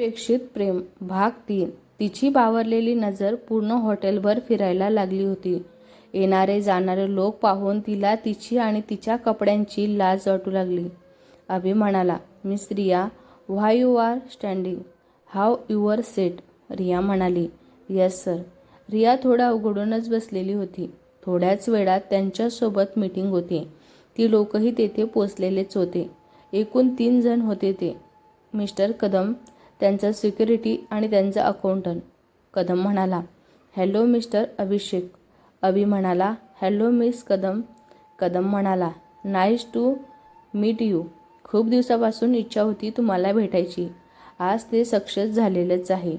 अपेक्षित प्रेम. भाग तीन. तिची बावरलेली नजर पूर्ण हॉटेलभर फिरायला लागली होती. येणारे जाणारे लोक पाहून तिला तिची आणि तिच्या कपड्यांची लाज वाटू लागली. अभि म्हणाला miss Riya why you are standing have your seat Riya म्हणाली येस सर रिया थोडा अवघडूनच बसलेली होती. थोड्याच वेळात त्यांच्यासोबत मीटिंग होती. ती लोकही तेथे पोचलेलेच होते. एकूण तीन जण होते ते. मिस्टर कदम त्यांचा सिक्युरिटी आणि त्यांचा अकाउंटंट. कदम म्हणाला हॅलो मिस्टर अभिषेक. अभि म्हणाला हॅलो मिस कदम. कदम म्हणाला नाईस टू मीट यू. खूप दिवसापासून इच्छा होती तुम्हाला भेटायची. आज ते सक्सेस झालेलंच आहे.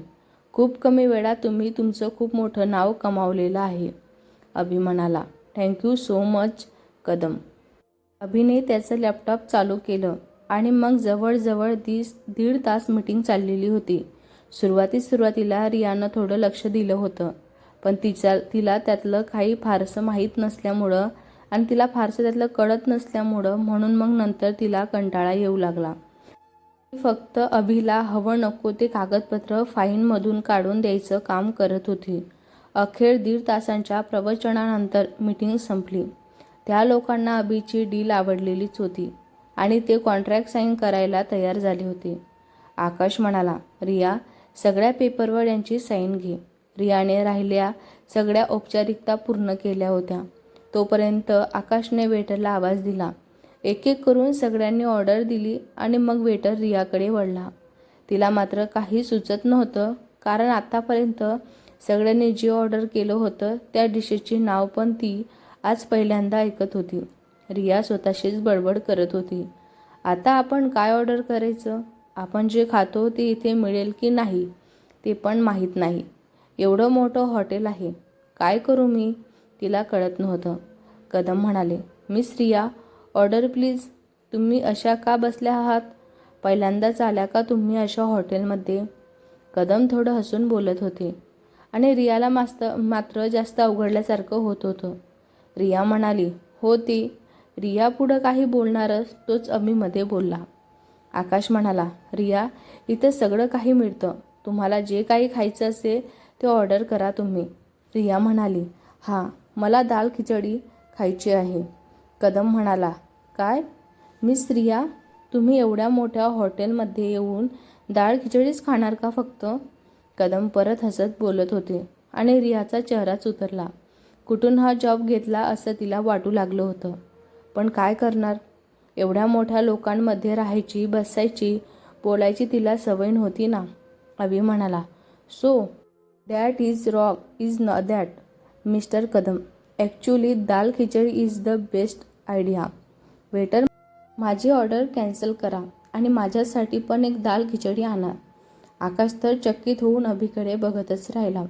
खूप कमी वेळा तुम्ही तुमचं खूप मोठं नाव कमावलेलं आहे. अभि म्हणाला thank you so much Kadam. अभिने त्याचं लॅपटॉप चालू केलं. आणि मग जवळजवळ दीस दीड तास मीटिंग चाललेली होती. सुरुवाती सुरुवातीला रियानं थोडं लक्ष दिलं होतं पण तिच्या तिला त्यातलं काही फारसं माहीत नसल्यामुळं आणि तिला फारसं त्यातलं कळत नसल्यामुळं म्हणून मग नंतर तिला कंटाळा येऊ लागला. ती फक्त अभिला हवं नको ते कागदपत्र फाईनमधून काढून द्यायचं काम करत होती. अखेर दीड तासांच्या प्रवचनानंतर मीटिंग संपली. त्या लोकांना अभिची डील आवडलेलीच होती. आणि ते कॉन्ट्रॅक्ट साईन करायला तयार झाली होती. आकाश म्हणाला रिया सगळ्या पेपरवर यांची साईन घे. रियाने राहिल्या सगळ्या औपचारिकता पूर्ण केल्या होत्या. तोपर्यंत आकाशने वेटरला आवाज दिला. एक एक करून सगळ्यांनी ऑर्डर दिली आणि मग वेटर रियाकडे वळला. तिला मात्र काही सुचत नव्हतं कारण आतापर्यंत सगळ्यांनी जे ऑर्डर केलं होतं त्या डिशेसची नाव पण ती आज पहिल्यांदा ऐकत होती. रिया स्वतःशीच बडबड करत होती. आता आपण काय ऑर्डर करायचं? आपण जे खातो ते इथे मिळेल की नाही ते पण माहीत नाही. एवढं मोठं हॉटेल आहे. काय करू मी? तिला कळत नव्हतं. कदम म्हणाले मिस रिया ऑर्डर प्लीज. तुम्ही अशा का बसल्या आहात? पहिल्यांदाच आल्या का तुम्ही अशा हॉटेलमध्ये? कदम थोडं हसून बोलत होते. आणि रियाला मास्त मात्र जास्त अवघडल्यासारखं होत होतं. रिया म्हणाली हो ती रिया पुढं काही बोलणारच तोच अमीमध्ये बोलला. आकाश म्हणाला रिया इथं सगळं काही मिळतं. तुम्हाला जे काही खायचं असेल ते ऑर्डर करा तुम्ही. रिया म्हणाली हां मला दाल खिचडी खायची आहे. कदम म्हणाला काय? मिस रिया तुम्ही एवढ्या मोठ्या हॉटेलमध्ये येऊन डाळ खिचडीच खाणार का फक्त? कदम परत हसत बोलत होते आणि रियाचा चेहराच उतरला कुठून हा जॉब घेतला असं तिला वाटू लागलं होतं. पण काय करणार? एवढ्या मोठ्या लोकांमध्ये राहायची बसायची बोलायची तिला सवय नव्हती ना? अवी म्हणाला so that is rock isn't that mister Kadam. Actually dal khichdi is the best idea. Waiter माझी ऑर्डर कॅन्सल करा आणि माझ्यासाठी पण एक दाल खिचडी आणा. आकाश तर चकित होऊन अभिकडे बघतच राहिला.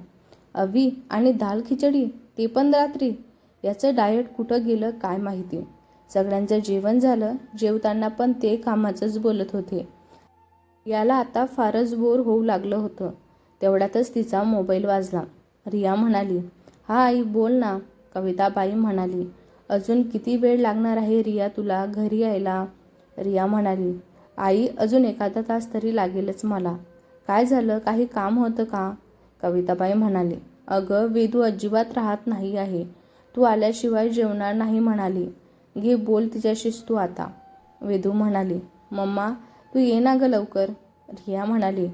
अवी आणि दाल खिचडी? ते पण रात्री? याचं डाएट कुठं गेलं काय माहिती? सगळ्यांचं जेवण झालं जेवताना पण ते कामाचंच बोलत होते. याला आता फारच बोर होऊ लागलं होतं. तेवढ्यातच तिचा मोबाईल वाजला. रिया म्हणाली हा आई बोल ना. कविताबाई म्हणाली अजून किती वेळ लागणार आहे रिया तुला घरी यायला? रिया म्हणाली आई अजून एखादा तास तरी लागेलच मला. काय झालं? काही काम होतं का? कविताबाई म्हणाली अगं वेदू अजिबात राहत नाही आहे. तू आल्याशिवाय जेवणार नाही म्हणाली. घे बोल तिच्याशीच तू आता. वेदू म्हणाली मम्मा तू ये ना गं लवकर. रिया म्हणाली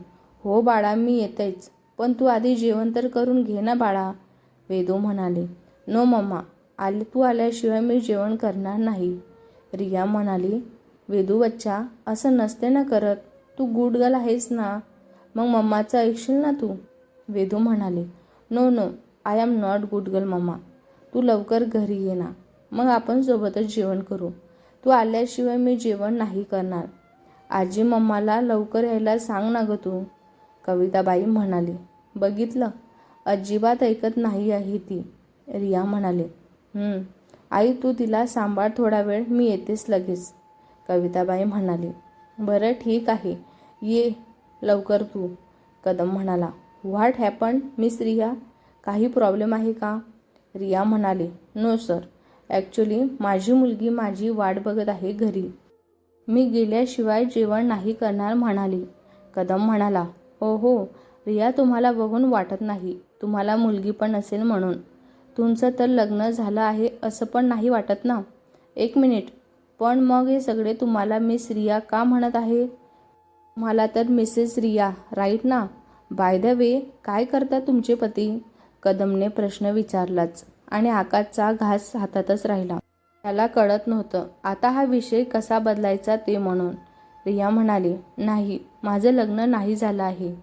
हो बाळा मी येतेच पण तू आधी जेवण तर करून घे ना बाळा. वेदू म्हणाले नो मम्मा आले तू आल्याशिवाय मी जेवण करणार नाही. रिया म्हणाली वेदू बच्चा असं नसते ना करत तू गुड गल आहेस ना मग मम्माचं ऐकशील ना तू? वेदू म्हणाले no no I am not good girl mama तू लवकर घरी ये ना. मग आपण सोबतच जेवण करू. तू आल्याशिवाय मी जेवण नाही करणार. आजी मम्माला लवकर यायला सांग ना गं तू. कविताबाई म्हणाली. बघितलं? अजिबात ऐकत नाही आहे ती. रिया म्हणाली. आई तू तिला सांभाळ थोडा वेळ मी येतेच लगेच. कविताबाई म्हणाली. बरं ठीक आहे. ये लवकर तू. कदम म्हणाला. What happen miss Riya? काही प्रॉब्लेम आहे का? रिया म्हणाली. नो सर ॲक्च्युली माझी मुलगी माझी वाट बघत आहे घरी. मी गेल्याशिवाय जेवण नाही करणार म्हणाली. कदम म्हणाला हो हो रिया तुम्हाला बघून वाटत नाही. तुम्हाला मुलगी पण असेल म्हणून. तुमचं तर लग्न झालं आहे असं पण नाही वाटत ना? एक मिनिट. पण मग हे सगळे तुम्हाला मिस रिया का म्हणत आहे? मला तर मिसेस रिया राईट ना? बाय द वे काय करता तुमचे पती? कदमने प्रश्न विचारलाच. आणि आकाशचा घास हातातच राहिला. त्याला कळत नव्हतं आता हा विषय कसा बदलायचा ते म्हणून. रिया म्हणाली नाही माझं लग्न नाही झालं आहे.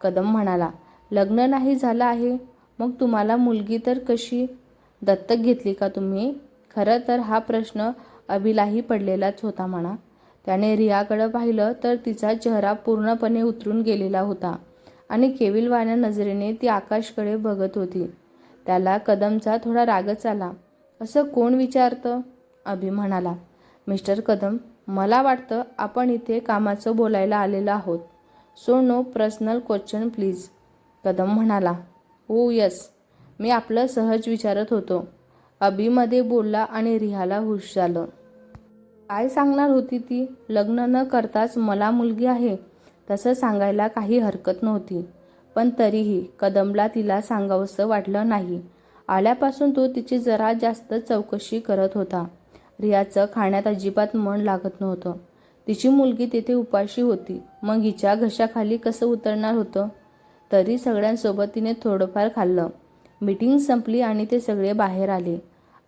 कदम म्हणाला लग्न नाही झालं आहे? मग तुम्हाला मुलगी तर कशी? दत्तक घेतली का तुम्ही? खरं तर हा प्रश्न अभिलाही पडलेलाच होता म्हणा. त्याने रियाकडं पाहिलं तर तिचा चेहरा पूर्णपणे उतरून गेलेला होता आणि केविलवाण्या नजरेने ती आकाशकडे बघत होती. त्याला कदमचा थोडा रागच आला. असं कोण विचारतं? अभि म्हणाला मिस्टर कदम मला वाटतं आपण इथे कामाचं बोलायला आलेलो आहोत. So no personal question please. Kadam म्हणाला ओ यस. मी आपलं सहज विचारत होतो. अभिमध्ये बोलला आणि रिहाला हुश झालं. काय सांगणार होती ती? लग्न न करताच मला मुलगी आहे. तसं सांगायला काही हरकत नव्हती. पण तरीही कदमला तिला सांगावंसं वाटलं नाही. आल्यापासून तो तिची जरा जास्त चौकशी करत होता. रियाचं खाण्यात अजिबात मन लागत नव्हतं. तिची मुलगी तिथे उपाशी होती. मग हिच्या घशाखाली कसं उतरणार होतं? तरी सगळ्यांसोबत तिने थोडंफार खाल्लं. मीटिंग संपली आणि ते सगळे बाहेर आले.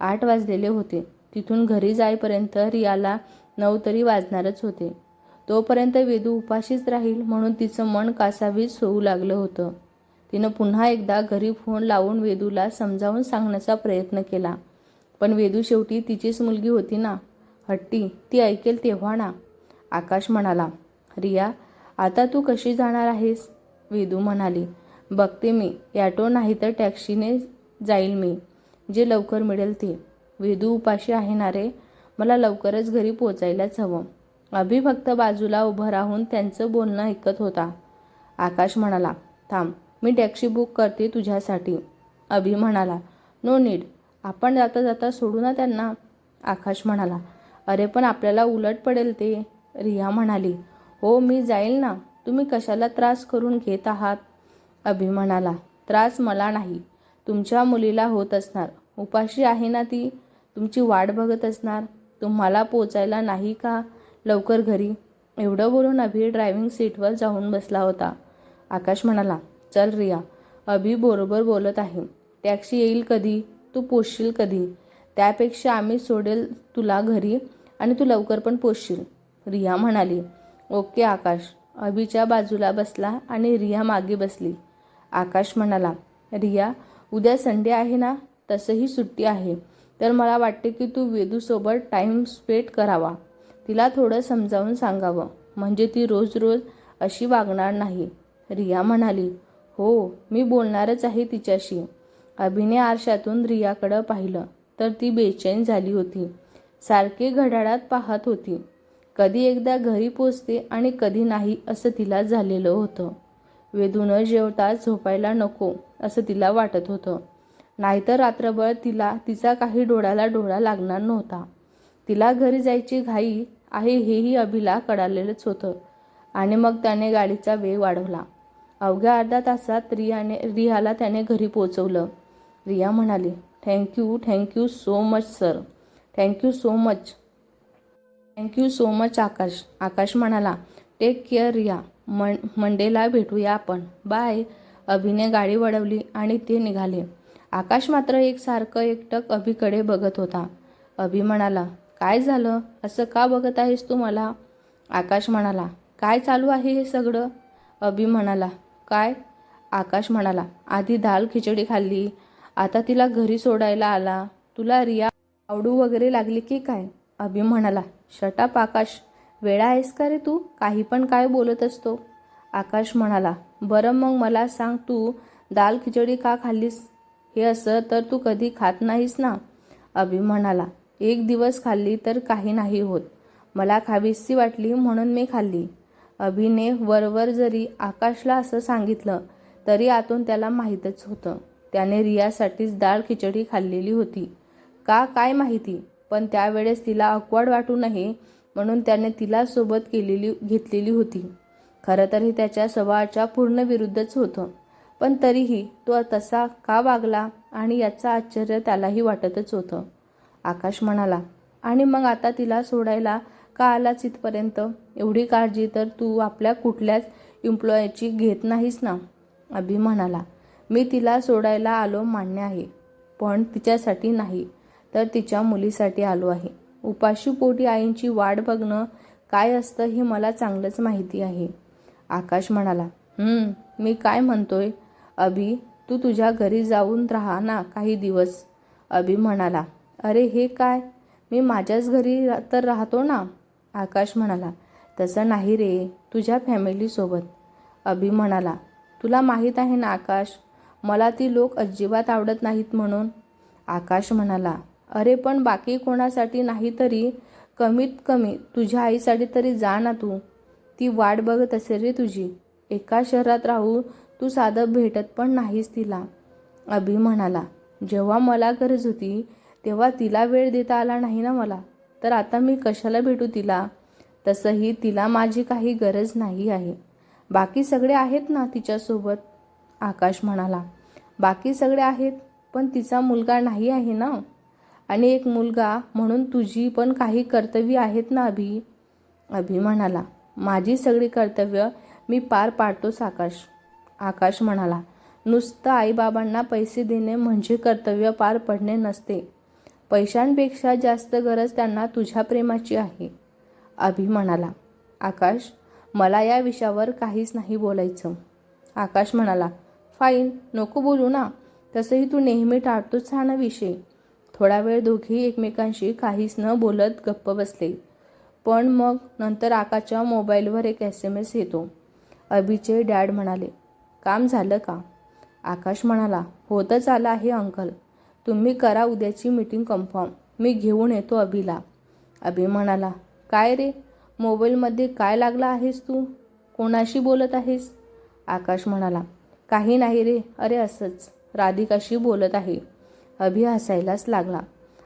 आठ वाजलेले होते. तिथून घरी जाईपर्यंत रियाला नऊ तरी वाजणारच होते. तोपर्यंत वेदू उपाशीच राहील म्हणून तिचं मन कासावीस होऊ लागलं होतं. तिनं पुन्हा एकदा घरी फोन लावून वेदूला समजावून सांगण्याचा प्रयत्न केला. पण वेदू शेवटी तिचीच मुलगी होती ना? हट्टी ती ऐकेल तेव्हा ना? आकाश म्हणाला रिया आता तू कशी जाणार आहेस? वेदू म्हणाली बघते मी ॲटो नाही तर टॅक्सीने जाईल मी जे लवकर मिळेल ते. वेदू उपाशी आहे ना रे? मला लवकरच घरी पोचायलाच हवं. अभि फक्त बाजूला उभं राहून त्यांचं बोलणं ऐकत होता. आकाश म्हणाला थांब मी टॅक्सी बुक करते तुझ्यासाठी. अभि म्हणाला नो नीड आपण जाता जाता सोडू ना त्यांना. आकाश म्हणाला अरे पण आपल्याला उलट पडेल ते. रिया म्हणाली हो मी जाईल ना तुम्ही कशाला त्रास करून घेत आहात? अभि म्हणाला त्रास मला नाही तुमच्या मुलीला होत असणार. उपाशी आहे ना ती? तुमची वाट बघत असणार? तुम्हाला पोचायला नाही का? लवकर घरी. एवढं बोलून अभि ड्रायव्हिंग सीटवर जाऊन बसला होता. आकाश म्हणाला चल रिया अभि बरोबर बोलत आहे. टॅक्सी येईल कधी? तू पोचशील कधी? त्यापेक्षा आम्ही सोडेल तुला घरी आणि तू लवकर पण पोचशील रिया म्हणाली ओके आकाश. अभिच्या बाजूला बसला आणि रिया मागे बसली. आकाश म्हणाला रिया उद्या संडे आहे ना? तसंही सुट्टी आहे. तर मला वाटते की तू वेदूसोबत टाईम स्पेंड करावा. तिला थोडं समजावून सांगावं. म्हणजे ती रोज रोज अशी वागणार नाही. रिया म्हणाली हो मी बोलणारच आहे तिच्याशी. अभिने आरशातून रियाकडं पाहिलं तर ती बेचैन झाली होती. सारखे घड्याळात पाहत होती. कधी एकदा घरी पोचते आणि कधी नाही असं तिला झालेलं होतं. वेदू न जेवता झोपायला नको असं तिला वाटत होतं. नाहीतर रात्रभर तिला तिचा काही डोळ्याला डोळा लागणार नव्हता. तिला घरी जायची घाई आहे हेही अभिला कळालेलंच होतं. आणि मग त्याने गाडीचा वेग वाढवला. अवघ्या अर्धा तासात रियाने रियाला त्याने घरी पोचवलं रिया म्हणाली thank you thank you so much sir thank you so much thank you so much Akash. Akash म्हणाला टेक केअर रिया. मन मंडेला भेटूया आपण. बाय अभिने गाडी वळवली आणि ते निघाले. आकाश मात्र एकसारखं एकटक अभिकडे बघत होता. अभि म्हणाला काय झालं? असं का बघत आहेस तू मला? आकाश म्हणाला काय चालू आहे हे सगळं? अभि म्हणाला काय? आकाश म्हणाला आधी दाल खिचडी खाल्ली. आता तिला घरी सोडायला आला. तुला रिया आवडू वगैरे लागली की काय? अभि म्हणाला शटाप आकाश. वेळा आहेस का रे तू? काही पण काय बोलत असतो. आकाश म्हणाला बरं मग मला सांग तू दाल खिचडी का खाल्लीस? हे असं तर तू कधी खात नाहीस ना? अभि म्हणाला एक दिवस खाल्ली तर काही नाही होत. मला खावीशी वाटली म्हणून मी खाल्ली. अभिने वरवर जरी आकाशला असं सांगितलं तरी आतून त्याला माहीतच होतं. त्याने रियासाठीच डाळ खिचडी खाल्लेली होती. का काय माहिती? पण त्यावेळेस तिला अकवाड वाटू नये म्हणून त्याने तिला सोबत केलेली घेतलेली होती. खरं तर हे त्याच्या स्वभावाच्या पूर्ण विरुद्धच होतं. पण तरीही तो तसा का वागला आणि याचं आश्चर्य त्यालाही वाटतच होतं. आकाश म्हणाला आणि मग आता तिला सोडायला का आलाच इथपर्यंत? एवढी काळजी तर तू आपल्या कुठल्याच एम्प्लॉयची घेत नाहीस ना? अभि म्हणाला मी तिला सोडायला आलो मान्य आहे पण तिच्यासाठी नाही तर तिच्या मुलीसाठी आलो आहे. उपाशी पोटी आईंची वाट बघणं काय असतं हे मला चांगलंच माहिती आहे. आकाश म्हणाला मी काय म्हणतोय? अभि तू तुझ्या घरी जाऊन राहा ना काही दिवस. अभि म्हणाला अरे हे काय? मी माझ्याच घरी तर राहतो ना? आकाश म्हणाला. तसं नाही रे तुझ्या फॅमिलीसोबत अभि म्हणाला. तुला माहीत आहे ना आकाश? मला ती लोक अजिबात आवडत नाहीत म्हणून. आकाश म्हणाला. अरे पण बाकी कोणासाठी नाही तरी कमीत कमी तुझ्या आईसाठी तरी जा ना तू. ती वाट बघत असेल रे तुझी. एका शहरात राहू तू साधं भेटत पण नाहीस तिला. अभि म्हणाला. जेव्हा मला गरज होती तेव्हा तिला वेळ देता आला नाही ना मला. तर आता मी कशाला भेटू तिला? तसंही तिला माझी काही गरज नाही आहे. बाकी सगळे आहेत ना तिच्यासोबत? आकाश म्हणाला. बाकी सगळे आहेत पण तिचा मुलगा नाही आहे ना? आणि एक मुलगा म्हणून तुझी पण काही कर्तव्य आहेत ना अभि? अभि म्हणाला. माझी सगळी कर्तव्य मी पार पाडतोच आकाश. आकाश म्हणाला. नुसतं आईबाबांना पैसे देणे म्हणजे कर्तव्य पार पडणे नसते. पैशांपेक्षा जास्त गरज त्यांना तुझ्या प्रेमाची आहे. अभि म्हणाला आकाश मला या विषयावर काहीच नाही बोलायचं. आकाश म्हणाला फाईन नको बोलू ना. तसंही तू नेहमी टाळतोच हा ना विषय. थोडा वेळ दोघेही एकमेकांशी काहीच न बोलत गप्प बसले. पण मग नंतर आकाशच्या मोबाईलवर एक एस एम एस येतो. अभिचे डॅड म्हणाले काम झालं का? आकाश म्हणाला होतच आलं आहे अंकल. तुम्ही करा उद्याची मीटिंग कन्फर्म मी घेऊन येतो अभिला. अभि म्हणाला काय रे? मोबाईलमध्ये काय लागला आहेस तू? कोणाशी बोलत आहेस? आकाश म्हणाला काही नाही रे अरे असंच. राधिकाशी बोलत आहे. अभि हसायलाच लागला.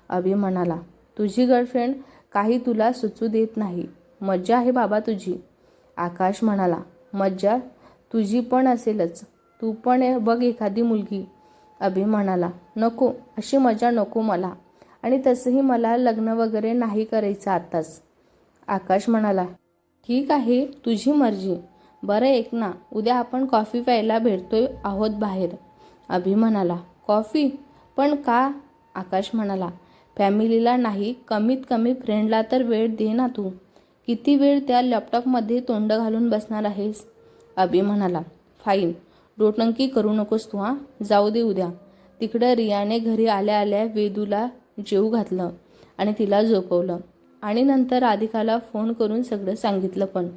अभि म्हणाला तुझी गर्लफ्रेंड काही तुला सुचू देत नाही. मज्जा आहे बाबा तुझी. आकाश म्हणाला मज्जा? तुझी पण असेलच. तू पण बघ एखादी मुलगी. अभि म्हणाला नको अशी मजा नको मला. आणि तसंही मला लग्न वगैरे नाही करायचं आत्ताच आकाश म्हणाला ठीक आहे तुझी मर्जी. बरं एक ना उद्या आपण कॉफी प्यायला भेटतोय आहोत बाहेर. अभि म्हणाला कॉफी? पण का? आकाश म्हणाला फॅमिलीला नाही कमीत कमी फ्रेंडला तर वेळ दे ना तू. किती वेळ त्या लॅपटॉपमध्ये तोंड घालून बसणार आहेस? अभि म्हणाला फाईन. डोटंकी करू नकोस तू हां. जाऊ दे उद्या. तिकडं रियाने घरी आल्या आल्या वेदूला जेऊ घातलं आणि तिला झोपवलं. आणि नंतर राधिकाला फोन करून सगळं सांगितलं पण.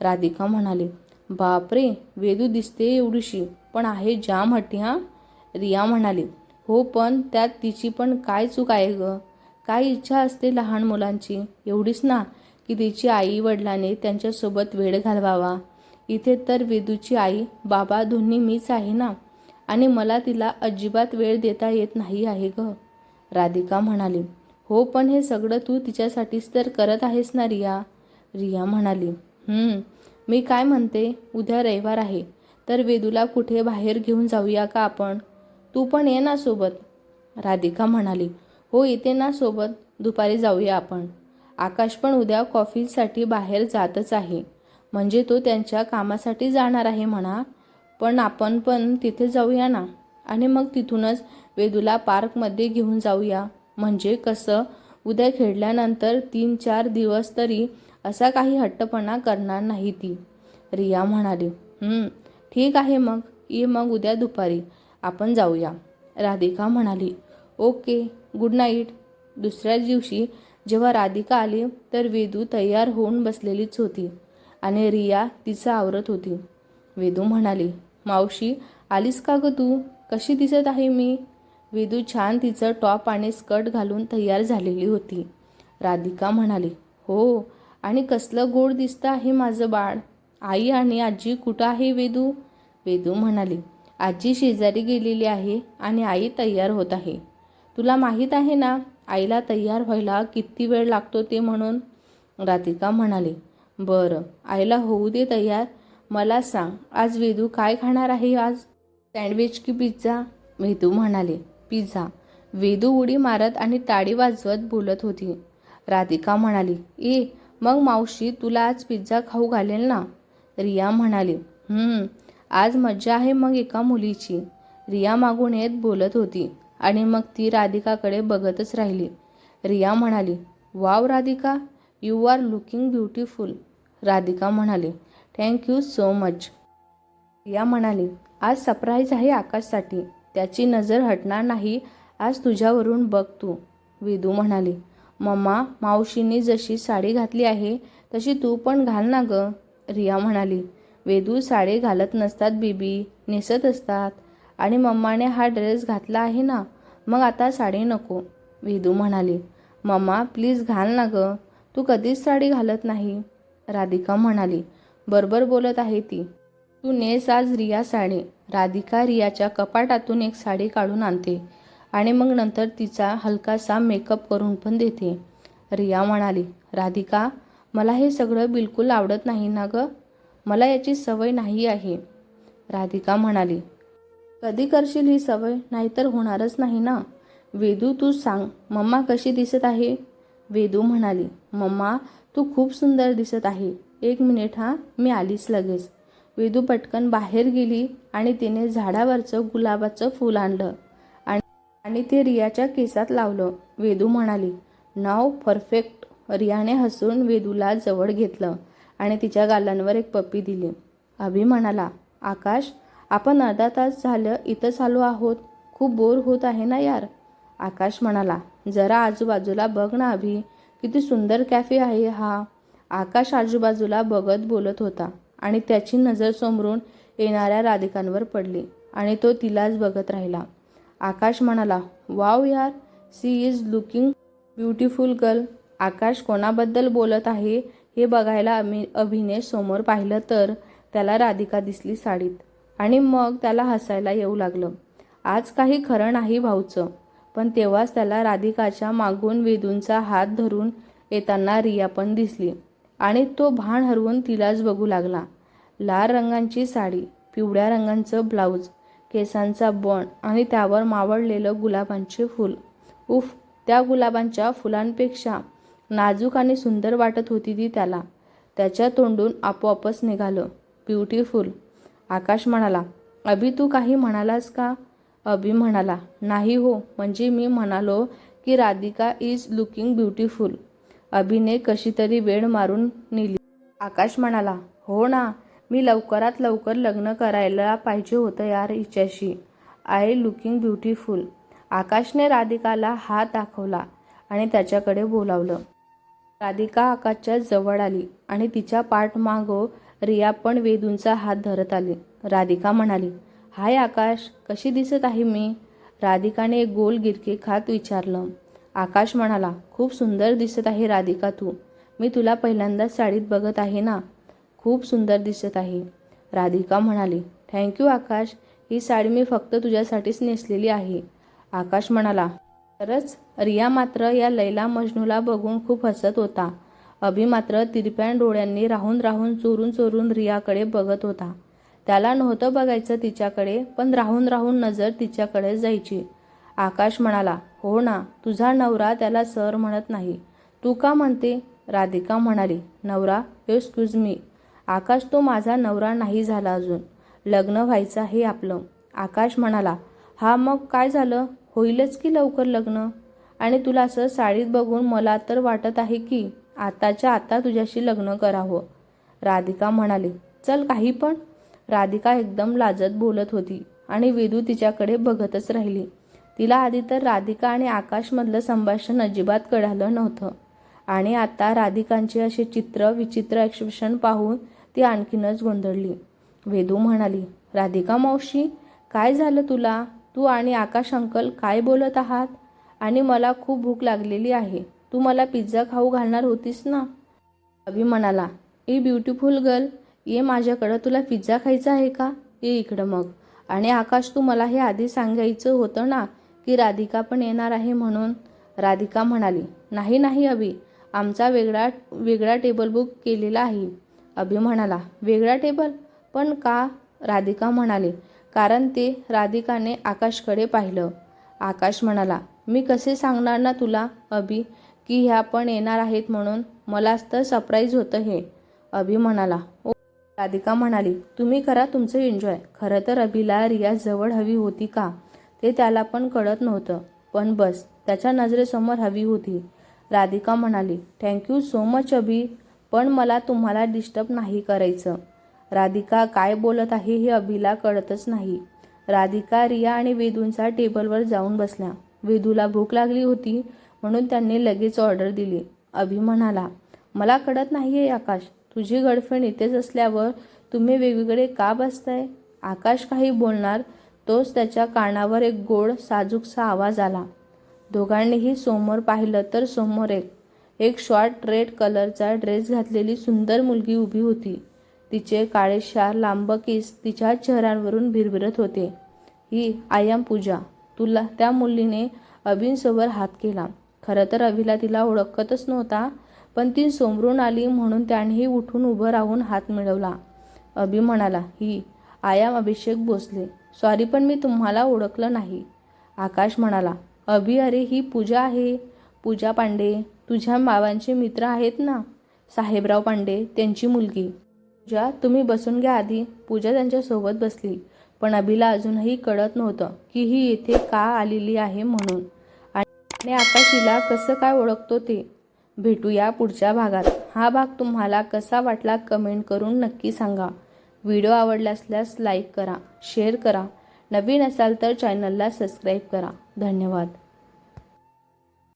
राधिका म्हणाली बापरे वेदू दिसते एवढीशी पण आहे जाम हट्टी हां. रिया म्हणाली हो पण त्यात तिची पण काय चूक आहे ग? काय इच्छा असते लहान मुलांची? एवढीच ना की तिची आई वडिलांनी त्यांच्यासोबत वेळ घालवावा. इथे तर वेदूची आई बाबा दोन्ही मीच आहे ना? आणि मला तिला अजिबात वेळ देता येत नाही आहे ग. राधिका म्हणाली हो पण हे सगळं तू तिच्यासाठीच तर करत आहेस ना रिया? रिया म्हणाली मी काय म्हणते? उद्या रविवार आहे. तर वेदूला कुठे बाहेर घेऊन जाऊया का आपण? तू पण ये ना सोबत. राधिका म्हणाली हो येते ना सोबत. दुपारी जाऊया आपण. आकाश पण उद्या कॉफीसाठी बाहेर जातच आहे. म्हणजे तो त्यांच्या कामासाठी जाणार आहे म्हणा. पण आपण पण तिथे जाऊया ना. आणि मग तिथूनच वेदूला पार्कमध्ये घेऊन जाऊया. म्हणजे कसं? उद्या खेळल्यानंतर तीन चार दिवस तरी असा काही हट्टपणा करणार नाही ती. रिया म्हणाली ठीक आहे मग. ये मग उद्या दुपारी. आपण जाऊया. राधिका म्हणाली ओके गुड नाईट दुसऱ्या दिवशी जेव्हा राधिका आली तर वेदू तयार होऊन बसलेलीच होती. आणि रिया तिचं आवरत होती. वेदू म्हणाली मावशी आलीस का ग तू? कशी दिसत आहे मी? वेदू छान तिचं टॉप आणि स्कर्ट घालून तयार झालेली होती. राधिका म्हणाली हो आणि कसलं गोड दिसतं आहे माझं बाळ. आई आणि आजी कुठं आहे वेदू? वेदू म्हणाली आजी शेजारी गेलेली आहे आणि आई तयार होत आहे. तुला माहीत आहे ना आईला तयार व्हायला किती वेळ लागतो ते म्हणून? राधिका म्हणाली बरं आईला होऊ दे तयार. मला सांग आज वेदू काय खाणार आहे आज? सँडविच की पिझ्झा वेदू म्हणाले पिझ्झा वेदू उडी मारत आणि टाळी वाजवत बोलत होती. राधिका म्हणाली ए मग मावशी तुला आज पिझ्झा खाऊ घालेल ना? रिया म्हणाली आज मज्जा आहे मग एका मुलीची. रिया मागून येत बोलत होती आणि मग ती राधिकाकडे बघतच राहिली. रिया म्हणाली wow Radhika you are looking beautiful Radhika म्हणाली थँक्यू सो मच या म्हणाली आज सरप्राईज आहे आकाशसाठी. त्याची नजर हटणार नाही. आज तुझ्यावरून बघ तू. वेदू म्हणाली मम्मा मावशीने जशी साडी घातली आहे तशी तू पण घाल ना ग. रिया म्हणाली वेदू साडी घालत नसतात बीबी नेसत असतात. आणि मम्माने हा ड्रेस घातला आहे ना मग आता साडी नको. वेदू म्हणाली मम्मा प्लीज घाल ना ग. तू कधीच साडी घालत नाही. राधिका म्हणाली बरोबर बोलत आहे ती. तू नेस आज रिया साडी. राधिका रियाच्या कपाटातून एक साडी काढून आणते आणि मग नंतर तिचा हलकासा मेकअप करून पण देते. रिया म्हणाली राधिका मला हे सगळं बिलकुल आवडत नाही ना ग? मला याची सवय नाही आहे. राधिका म्हणाली कधी करशील ही सवय? नाहीतर होणारच नाही ना. वेदू तू सांग मम्मा कशी दिसत आहे? वेदू म्हणाली मम्मा तू खूप सुंदर दिसत आहे. एक मिनिट हा मी आलीच लगेच. वेदू पटकन बाहेर गेली आणि तिने झाडावरचं गुलाबाचं फूल आणलं आणि आणि ते रियाच्या केसात लावलं. वेदू म्हणाली नाव परफेक्ट रियाने हसून वेदूला जवळ घेतलं आणि तिच्या गालांवर एक पप्पी दिली. अभि म्हणाला आकाश आपण अर्धा तास झालं इथंच आलो आहोत. खूप बोर होत आहे ना यार? आकाश म्हणाला जरा आजूबाजूला बघ ना अभि. किती सुंदर कॅफे आहे हा. आकाश आजूबाजूला बघत बोलत होता आणि त्याची नजर समोरून येणाऱ्या राधिकांवर पडली आणि तो तिलाच बघत राहिला. आकाश म्हणाला वाव यार she is looking beautiful girl Akash कोणाबद्दल बोलत आहे हे बघायला अमि अभिने समोर पाहिलं तर त्याला राधिका दिसली साडीत आणि मग त्याला हसायला येऊ लागलं. आज काही खरं नाही भाऊचं. पण तेव्हाच त्याला राधिकाच्या मागून वेदूंचा हात धरून येताना रिया पण दिसली. आणि तो भान हरवून तिलाच बघू लागला. लाल रंगांची साडी पिवळ्या रंगांचं ब्लाऊज केसांचा बण आणि त्यावर मावळलेलं गुलाबांचे फूल. उफ त्या गुलाबांच्या फुलांपेक्षा नाजूक आणि सुंदर वाटत होती ती त्याला. त्याच्या तोंडून आपोआपच निघालं. ब्युटिफुल. आकाश म्हणाला अभि तू काही म्हणालास का? अभि म्हणाला नाही हो म्हणजे मी म्हणालो की राधिका इज लुकिंग ब्युटिफुल अभिने कशी तरी वेळ मारून नेली. आकाश म्हणाला हो ना मी लवकरात लवकर लग्न करायला पाहिजे होतं यार हिच्याशी. आय लुकिंग ब्युटिफुल आकाशने राधिकाला हात दाखवला आणि त्याच्याकडे बोलावलं. राधिका आकाशच्या जवळ आली आणि तिच्या पाठमागो रिया पण वेदूंचा हात धरत आली. राधिका म्हणाली हाय आकाश कशी दिसत आहे मी? राधिकाने एक गोल गिरके खात विचारलं. आकाश म्हणाला खूप सुंदर दिसत आहे राधिका तू. मी तुला पहिल्यांदाच साडीत बघत आहे ना? खूप सुंदर दिसत आहे. राधिका म्हणाली थँक्यू आकाश. ही साडी मी फक्त तुझ्यासाठीच नेसलेली आहे. आकाश म्हणाला खरंच? रिया मात्र या लैला मजनूला बघून खूप हसत होता. अभि मात्र तिरप्यान डोळ्यांनी राहून राहून चोरून चोरून रियाकडे बघत होता. त्याला नव्हतं बघायचं तिच्याकडे पण राहून राहून नजर तिच्याकडे जायची. आकाश म्हणाला हो ना तुझा नवरा त्याला सर म्हणत नाही. तू का म्हणते? राधिका म्हणाली नवरा एक्सक्यूज मी आकाश तो माझा नवरा नाही झाला अजून. लग्न व्हायचं हे आपलं. आकाश म्हणाला हा मग काय झालं? होईलच की लवकर लग्न? आणि तुला असं साडीत बघून मला तर वाटत आहे की आताच्या आता तुझ्याशी लग्न करावं. राधिका म्हणाली चल काही पण. राधिका एकदम लाजत बोलत होती आणि वेदू तिच्याकडे बघतच राहिली. तिला आधी तर राधिका आणि आकाशमधलं संभाषण अजिबात कळालं नव्हतं. आणि आता राधिकांचे असे चित्र विचित्र एक्सप्रेशन पाहून ती आणखीनच गोंधळली. वेदू म्हणाली राधिका मावशी काय झालं तुला? तू आणि आकाश अंकल काय बोलत आहात? आणि मला खूप भूक लागलेली आहे. तू मला पिझ्झा खाऊ घालणार होतीस ना? अभि म्हणाला ए ब्युटिफुल गर्ल ये माझ्याकडं तुला पिझ्झा खायचा आहे का? ये इकडं मग. आणि आकाश तू मला हे आधी सांगायचं होतं ना की राधिका पण येणार आहे म्हणून? राधिका म्हणाली नाही नाही अभि. आमचा वेगळा वेगळा टेबल बुक केलेला आहे. अभि म्हणाला वेगळा टेबल पण का? राधिका म्हणाली कारण ते राधिकाने आकाशकडे पाहिलं. आकाश म्हणाला मी कसे सांगणार ना तुला अभि की ह्या पण येणार आहेत म्हणून? मलाच तर सरप्राईज होतं हे. अभि म्हणाला ओ राधिका म्हणाली तुम्ही करा तुमचं एन्जॉय खरं तर अभिला रिया जवळ हवी होती का? ते त्याला पण कळत नव्हतं. पण बस त्याच्या नजरेसमोर हवी होती. राधिका म्हणाली थँक्यू सो मच अभि. पण मला तुम्हाला डिस्टर्ब नाही करायचं. राधिका काय बोलत आहे हे अभिला कळतच नाही. राधिका रिया आणि वेदूंचा टेबलवर जाऊन बसल्या. वेदूला भूक लागली होती म्हणून त्यांनी लगेच ऑर्डर दिली. अभि म्हणाला मला कळत नाही आहे आकाश. तुझी गर्लफ्रेंड इथेच असल्यावर तुम्ही वेगवेगळे का बसताय? आकाश काही बोलणार तोच त्याच्या कानावर एक गोड साजूकसा आवाज आला. दोघांनीही समोर पाहिलं तर समोर एक. एक शॉर्ट रेड कलरचा ड्रेस घातलेली सुंदर मुलगी उभी होती. तिचे काळेशार लांब केस तिच्या चेहऱ्यांवरून भिरभिरत होते. Hi I Pooja. तुला त्या मुलीने अभिनसोबत हात केला. खरं तर अभिला तिला ओळखतच नव्हता. पण ती समोरून आली म्हणून त्यानेही उठून उभं राहून हात मिळवला. अभि म्हणाला hi I am Abhishek Bhosale. Sorry पण मी तुम्हाला ओळखलं नाही. आकाश म्हणाला अभि अरे ही पूजा आहे. पूजा पांडे तुझ्या मावांचे मित्र आहेत ना? साहेबराव पांडे त्यांची मुलगी. पूजा तुम्ही बसून घ्या आधी. पूजा त्यांच्यासोबत बसली. पण अभिला अजूनही कळत नव्हतं की ही येथे का आलेली आहे म्हणून. आणि आकाशीला कसं काय ओळखतो ते? भेटूया पुढच्या भागात. हा भाग तुम्हाला कसा वाटला कमेंट करून नक्की सांगा. व्हिडिओ आवडला असल्यास लाईक करा शेअर करा. नवीन असाल तर चॅनलला सबस्क्राईब करा. धन्यवाद.